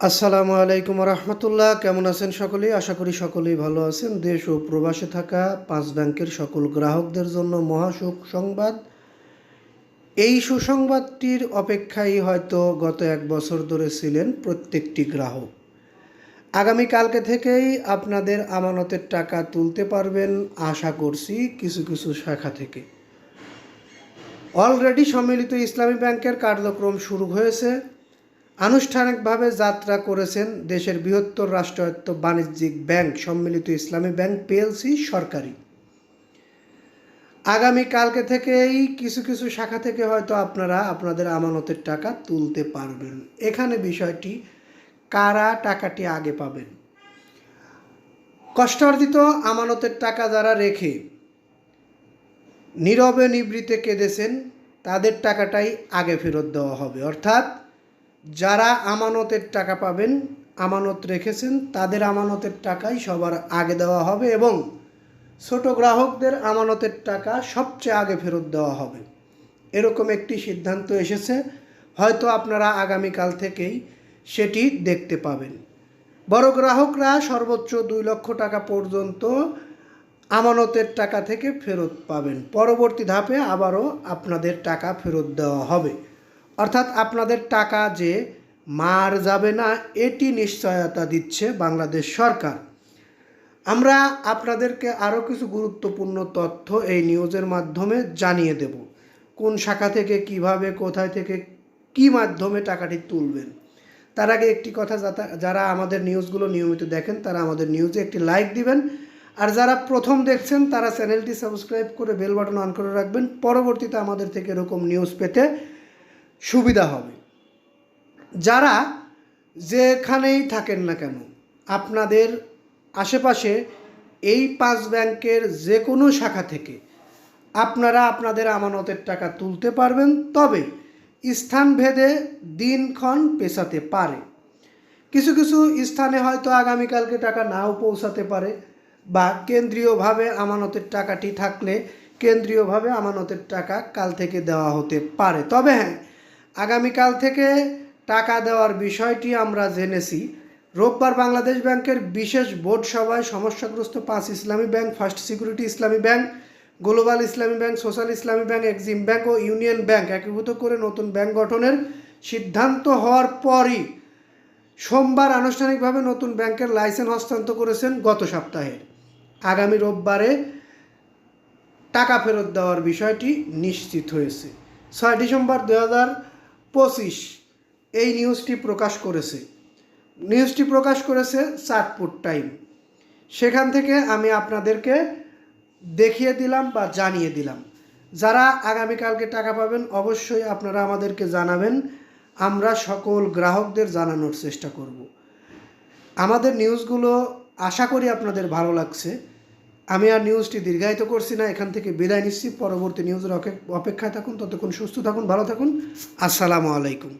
আসসালামু আলাইকুম রহমতুল্লাহ। কেমন আছেন সকলেই? আশা করি সকলেই ভালো আছেন। দেশ ও প্রবাসে থাকা পাঁচ ব্যাংকের সকল গ্রাহকদের জন্য মহাসুখ সংবাদ। এই সুসংবাদটির অপেক্ষায় হয়তো গত এক বছর ধরে ছিলেন প্রত্যেকটি গ্রাহক। আগামীকালকে থেকেই আপনাদের আমানতের টাকা তুলতে পারবেন আশা করছি কিছু কিছু শাখা থেকে। অলরেডি সম্মিলিত ইসলামী ব্যাংকের কার্যক্রম শুরু হয়েছে। আনুষ্ঠানিকভাবে যাত্রা করেছেন দেশের বৃহত্তর রাষ্ট্রায়ত্ত বাণিজ্যিক ব্যাংক, সম্মিলিত ইসলামী ব্যাংক পিএলসি সরকারি। আগামী কালকে থেকেই কিছু কিছু শাখা থেকে হয়তো আপনারা আপনাদের আমানতের টাকা তুলতে পারবেন। এখানে বিষয়টি, কারা টাকাটি আগে পাবেন? কষ্টার্জিত আমানতের টাকা যারা রেখে নীরবে নিবৃতে কেঁদেছেন, তাদের টাকাটাই আগে ফেরত দেওয়া হবে। অর্থাৎ যারা আমানতের টাকা পাবেন, আমানত রেখেছেন, তাদের আমানতের টাকাই সবার আগে দেওয়া হবে এবং ছোট গ্রাহকদের আমানতের টাকা সবচেয়ে আগে ফেরত দেওয়া হবে। এরকম একটি সিদ্ধান্ত এসেছে, হয়তো আপনারা আগামীকাল থেকেই সেটি দেখতে পাবেন। বড় গ্রাহকরা সর্বোচ্চ দুই লক্ষ টাকা পর্যন্ত আমানতের টাকা থেকে ফেরত পাবেন। পরবর্তী ধাপে আবারও আপনাদের টাকা ফেরত দেওয়া হবে। অর্থাৎ আপনাদের টাকা যে মার যাবে না, এটি নিশ্চয়তা দিচ্ছে বাংলাদেশ সরকার। আমরা আপনাদেরকে আরও কিছু গুরুত্বপূর্ণ তথ্য এই নিউজের মাধ্যমে জানিয়ে দেব। কোন শাখা থেকে, কীভাবে, কোথায় থেকে, কি মাধ্যমে টাকাটি তুলবেন? তার আগে একটি কথা যারা আমাদের নিউজগুলো নিয়মিত দেখেন, তারা আমাদের নিউজে একটি লাইক দিবেন। আর যারা প্রথম দেখছেন, তারা চ্যানেলটি সাবস্ক্রাইব করে বেল বাটন অন করে রাখবেন। পরবর্তীতে আমাদের থেকে এরকম নিউজ পেতে সুবিধা হবে। যারা যেখানেই থাকেন না কেন, আপনাদের আশেপাশে এই পাঁচ ব্যাংকের যে কোনো শাখা থেকে আপনারা আপনাদের আমানতের টাকা তুলতে পারবেন, তবে স্থানভেদে দিনক্ষণ পেছাতে পারে। কিছু কিছু স্থানে হয়তো আগামীকালকে টাকা নাও পৌঁছাতে পারে বা কেন্দ্রীয়ভাবে আমানতের টাকাটি থাকলে কেন্দ্রীয়ভাবে আমানতের টাকা কাল থেকে দেওয়া হতে পারে। তবে হ্যাঁ আগামীকাল থেকে টাকা দেওয়ার বিষয়টি আমরা জেনেছি। রোববার বাংলাদেশ ব্যাংকের বিশেষ বোর্ড সভায় সমস্যাগ্রস্ত পাঁচ Islami bank, first security Islami bank, global Islami bank, social Islami bank, Exim bank ও ইউনিয়ন ব্যাংক একীভূত করে নতুন ব্যাংক গঠনের সিদ্ধান্ত হওয়ার পরই সোমবার আনুষ্ঠানিকভাবে নতুন ব্যাংকের লাইসেন্স হস্তান্তর করেছেন গত সপ্তাহে। আগামী রোববারে টাকা ফেরত দেওয়ার বিষয়টি নিশ্চিত হয়েছে। ছয় ডিসেম্বর দু হাজার পঁচিশ এই নিউজটি প্রকাশ করেছে। নিউজটি প্রকাশ করেছে চাঁদপুর টাইম। সেখান থেকে আমি আপনাদেরকে দেখিয়ে দিলাম বা জানিয়ে দিলাম। যারা আগামীকালকে টাকা পাবেন, অবশ্যই আপনারা আমাদেরকে জানাবেন। আমরা সকল গ্রাহকদের জানানোর চেষ্টা করব। আমাদের নিউজগুলো আশা করি আপনাদের ভালো লাগছে। আমি আর নিউজটি দীর্ঘায়িত করছি না, এখান থেকে বিদায় নিচ্ছি। পরবর্তী নিউজের অপেক্ষায় থাকুন, ততক্ষণ সুস্থ থাকুন, ভালো থাকুন। আসসালামু আলাইকুম।